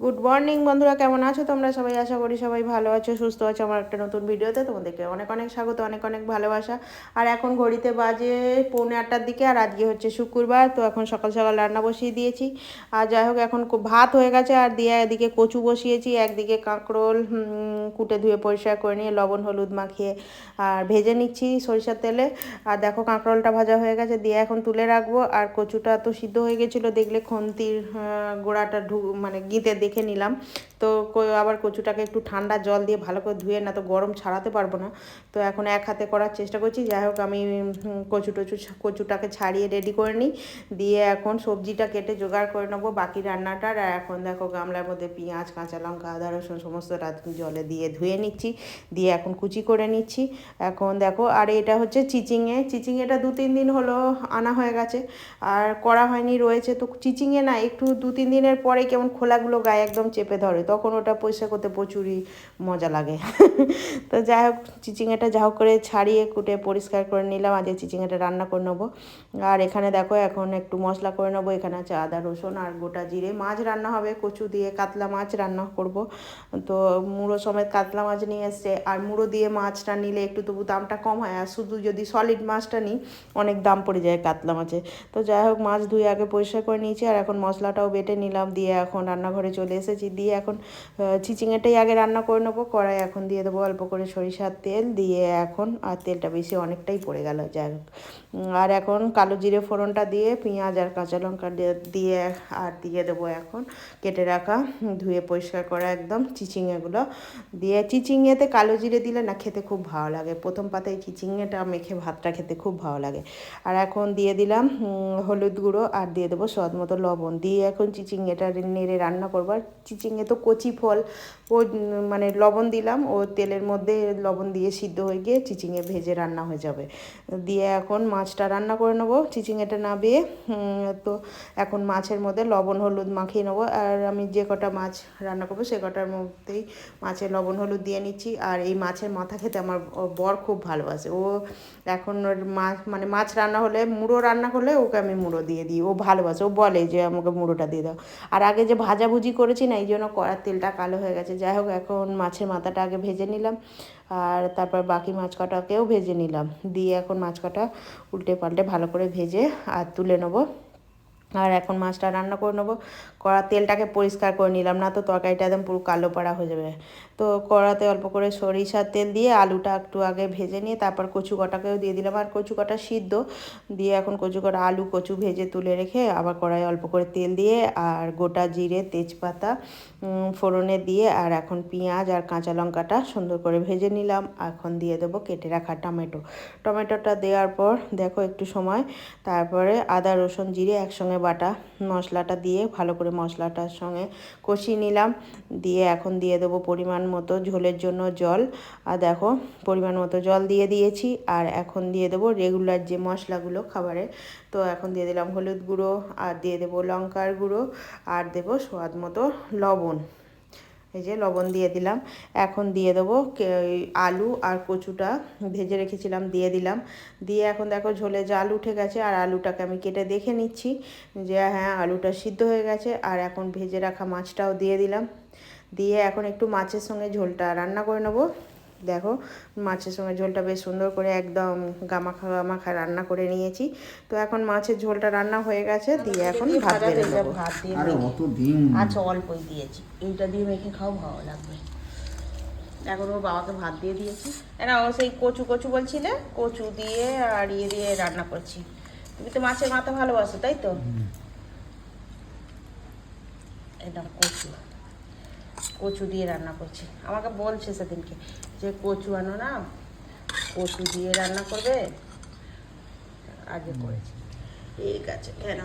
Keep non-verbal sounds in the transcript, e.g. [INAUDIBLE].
Good morning বন্ধুরা, কেমন আছো তোমরা? সবাই আশা করি সবাই ভালো আছো, সুস্থ আছো। আমার একটা নতুন ভিডিওতে তোমাদেরকে অনেক অনেক স্বাগত, অনেক অনেক ভালোবাসা। আর এখন ঘড়িতে বাজে পৌনে আটটার দিকে, আর আজকে হচ্ছে শুক্রবার, তো এখন সকাল সকাল রান্না বসিয়ে দিয়েছি। আর যাই হোক, এখন ভাত হয়ে গেছে, আর দিয়ে এদিকে কচু বসিয়েছি, একদিকে কাঁকরোল কুটে ধুয়ে পরিষ্কার করে নিয়ে লবণ, হলুদ মাখিয়ে, আর ভেজে নিচ্ছি সরিষার তেলে। আর দেখো, কাঁকরোলটা ভাজা হয়ে গেছে, দিয়ে এখন তুলে রাখব। আর কচুটা তো সিদ্ধ হয়ে গেছিল, দেখলে খন্তির গোড়াটা ঢু মানে গিঁতে দেখে নিলাম। তো আবার কচুটাকে একটু ঠান্ডা জল দিয়ে ভালো করে ধুয়ে না তো গরম ছাড়াতে পারব না। তো এখন এক হাতে করার চেষ্টা করছি। যাই হোক, আমি কচু টচু কচুটাকে ছাড়িয়ে রেডি করে নিই। দিয়ে এখন সবজিটা কেটে জোগাড় করে নেব বাকি রান্নাটার। আর এখন দেখো গামলার মধ্যে পেঁয়াজ, কাঁচা লঙ্কা, আদা, রসুন সমস্ত রাত জলে দিয়ে ধুয়ে নিচ্ছি। দিয়ে এখন কুচি করে নিচ্ছি। এখন দেখো, আর এটা হচ্ছে চিচিংয়ে চিচিংয়েটা দু, তিন দিন হলো আনা হয়ে গেছে। আর করা হয়নি, রয়েছে তো চিচিংয়ে না, একটু দু, তিন দিনের পরে কেমন খোলাগুলো গায়ে একদম চেপে ধরে। তখন ওটা পরিষ্কার করতে প্রচুরই মজা লাগে। [LAUGHS] তো যাই হোক চিচিংয়েটা যা হোক করে ছাড়িয়ে কুটে পরিষ্কার করে নিলাম। আজকে চিচিংয়েটা রান্না করে নেব। আর এখানে দেখো, এখন একটু মশলা করে নেব। এখানে আছে আদা, রসুন আর গোটা জিরে। মাছ রান্না হবে, কচু দিয়ে কাতলা মাছ রান্না করব। তো মুড়ো সমেত কাতলা মাছ নিয়ে এসছে। আর মুড়ো দিয়ে মাছটা নিলে একটু তবু দামটা কম হয়। আর শুধু যদি সলিড মাছটা নিই, অনেক দাম পড়ে যায় কাতলা মাছে তো যাই হোক, মাছ ধুয়ে আগে পরিষ্কার করে নিয়েছি। আর এখন মশলাটাও বেটে নিলাম। দিয়ে এখন রান্নাঘরে চলে এসেছি। দিয়ে এখন আহ, চিচিংয়েটাই আগে রান্না করে নেব কড়াই এখন দিয়ে দেবো অল্প করে সরিষার তেল দিয়ে এখন আর তেলটা বেশি অনেকটাই পড়ে গেল যাই হোক। আর এখন কালো জিরে ফোড়নটা দিয়ে পেঁয়াজ আর কাঁচা লঙ্কা দিয়ে- আর দিয়ে দেবো এখন কেটে রাখা ধুয়ে পরিষ্কার করা একদম চিচিঙেগুলো দিয়ে চিচিংয়েতে কালো জিরে দিলে না খেতে খুব ভালো লাগে প্রথম পাতায় চিচিংয়েটা মেখে ভাতটা খেতে খুব ভালো লাগে। আর এখন দিয়ে দিলাম হলুদ গুঁড়ো আর দিয়ে দেবো স্বাদ মতো লবণ। দিয়ে এখন চিচিংয়েটা নেড়ে রান্না করব আর চিচিঙে তো কচি ফল, ও মানে লবণ দিলাম, ও তেলের মধ্যে লবণ দিয়ে সিদ্ধ হয়ে গিয়ে চিচিংয়ে ভেজে রান্না হয়ে যাবে। দিয়ে এখন মাছটা রান্না করে নেব চিচিংয়েটা না দিয়ে তো এখন মাছের মধ্যে লবণ, হলুদ মাখিয়ে নেব। আর আমি যে কটা মাছ রান্না করব, সে কটার মধ্যেই মাছের লবণ, হলুদ দিয়ে নিচ্ছি। আর এই মাছের মাথা খেতে আমার বর খুব ভালোবাসে। ও এখন ওর মাছ মানে মাছ রান্না হলে, মুড়ো রান্না করলে ওকে আমি মুড়ো দিয়ে দিই। ও ভালোবাসে, ও বলে যে আমাকে মুড়োটা দিয়ে দাও। আর আগে যে ভাজাভুজি করেছি না, এই জন্য কড়ার তেলটা কালো হয়ে গেছে। যাই হোক, এখন মাছের মাথাটা আগে ভেজে নিলাম আর তারপর বাকি মাছ কটাকেও ভেজে নিলাম। দিয়ে এখন মাছ কটা উল্টে পাল্টে ভালো করে ভেজে আর তুলে নেব। আর এখন মাছটা রান্না করে নেব। কড়া তেলটাকে পরিষ্কার করে নিলাম, না তো তরকারিটা একদম পুরো কালো পাড়া হয়ে যাবে। তো কড়াতে অল্প করে সরিষার তেল দিয়ে আলুটা একটু আগে ভেজে নিয়ে তারপর কচু কটাকেও দিয়ে দিলাম। আর কচু কটা সিদ্ধ, দিয়ে এখন কচু কটা আলু, কচু ভেজে তুলে রেখে আবার কড়াই অল্প করে তেল দিয়ে আর গোটা জিরে, তেজপাতা ফোড়নে দিয়ে আর এখন পেঁয়াজ আর কাঁচা লঙ্কাটা সুন্দর করে ভেজে নিলাম। এখন দিয়ে দেবো কেটে রাখা টমেটো। টমেটোটা দেওয়ার পর দেখো একটু সময়, তারপরে আদা, রসুন, জিরে একসঙ্গে বাটা মশলাটা দিয়ে ভালো করে মশলাটার সঙ্গে কষিয়ে নিলাম। দিয়ে এখন দিয়ে দেবো পরিমাণ মতো ঝোলের জন্য জল। আর দেখো, পরিমাণ মতো জল দিয়ে দিয়েছি। আর এখন দিয়ে দেবো রেগুলার যে মশলাগুলো খাবারে, তো এখন দিয়ে দিলাম হলুদ গুঁড়ো, আর দিয়ে দেবো লঙ্কার গুঁড়ো, আর দেবো স্বাদ মতো লবণ। এই যে লবণ দিয়ে দিলাম। এখন দিয়ে দেবো আলু আর কচুটা ভেজে রেখেছিলাম, দিয়ে দিলাম। দিয়ে এখন দেখো ঝোলে জাল উঠে গেছে আর আলুটাকে আমি কেটে দেখে নিচ্ছি যে হ্যাঁ আলুটা সিদ্ধ হয়ে গেছে আর এখন ভেজে রাখা মাছটাও দিয়ে দিলাম। দিয়ে এখন একটু মাছের সঙ্গে ঝোলটা রান্না করে নেব। দেখো মাছের সঙ্গে ঝোলটা বেশ সুন্দর করে একদম গামাখা গামাখা রান্না করে নিয়েছি। তো এখন মাছের ঝোলটা রান্না হয়ে গেছে দিয়ে এখন ভাত বেড়ে নেব। ভাত দিয়ে আরে মেখে- অত দিন আচ্ছা অল্পই দিয়েছি। এইটা দিয়ে মেখে খাও ভালো লাগবে। এখন ওর বাবাকে ভাত দিয়ে দিয়েছি। না ও সেই কচু কচু বলছিলে কচু দিয়ে আর ইয়ে দিয়ে রান্না করছি। তুমি তো মাছের মাথা ভালোবাসো তাই তো? এটা কচু। কচু দিয়ে রান্না করছি। আমাকে বলছে সেদিনকে যে, কচু আনো না, কচু দিয়ে রান্না করবে? আগে করেছি। ঠিক আছে, কেন?